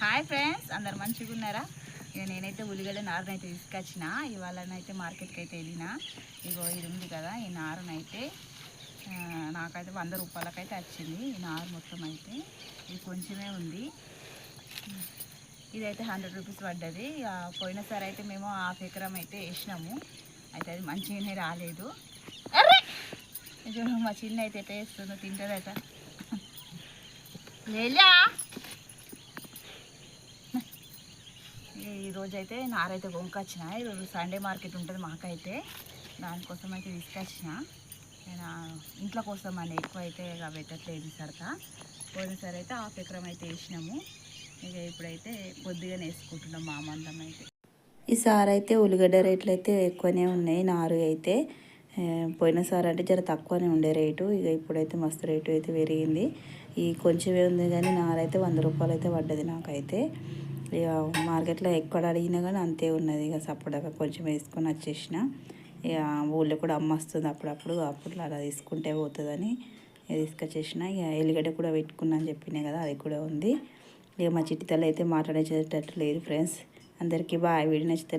Hi friends అందరు మంచిగా ఉన్నారా? ఇక నేనైతే ఉల్లిగడ్డ నారునైతే తీసుకొచ్చిన. ఇవాళనైతే మార్కెట్కి అయితే వెళ్ళిన. ఇగో ఇది ఉంది కదా ఈ నారునైతే నాకైతే వంద రూపాయలకైతే వచ్చింది. ఈ నారు మొత్తం అయితే ఇది కొంచెమే ఉంది. ఇదైతే హండ్రెడ్ రూపీస్ పడ్డది. ఇక పోయినసారి అయితే మేము హాఫ్ ఎకరం అయితే వేసినాము. అయితే అది మంచిగానే రాలేదు. మా చిన్న అయితే ఎట్లా వేస్తుందో తింటుందట. లేలా ఈరోజైతే అయితే నారైతే కొనుక్కొచ్చిన ఈరోజు సండే మార్కెట్ ఉంటుంది మాకైతే. దానికోసం అయితే తీసుకొచ్చిన. నేను ఇంట్లో కోసం అని ఎక్కువ అయితే ఇక పెట్టట్లేదు సరదా. పోయినసారి అయితే హాఫ్ ఎకరం అయితే వేసినాము. ఇక ఇప్పుడైతే కొద్దిగా వేసుకుంటున్నాం మా మందం అయితే ఈసారి అయితే ఉల్లిగడ్డ రేట్లు అయితే ఎక్కువనే ఉన్నాయి నారు అయితే. పోయినసారి అంటే జర తక్కువనే ఉండే రేటు. ఇక ఇప్పుడైతే మస్తు రేటు అయితే పెరిగింది. ఈ కొంచెమే ఉంది కానీ నారైతే వంద రూపాయలు అయితే పడ్డది నాకైతే. ఇక మార్కెట్లో ఎక్కడ అడిగినా కానీ అంతే ఉన్నది. ఇక సపడగా కొంచెం వేసుకొని వచ్చేసిన. ఇక ఊళ్ళో కూడా అమ్మ వస్తుంది అప్పుడప్పుడు అప్పుడు అలా తీసుకుంటే పోతుందని తీసుకొచ్చేసిన. ఇక ఎల్లిగడ్డ కూడా పెట్టుకున్నా అని చెప్పినా కదా అది కూడా ఉంది. ఇక మా చిట్టితల్లి అయితే మాట్లాడేటట్టు లేదు ఫ్రెండ్స్. అందరికీ బాయ్. వీడియో నచ్చితే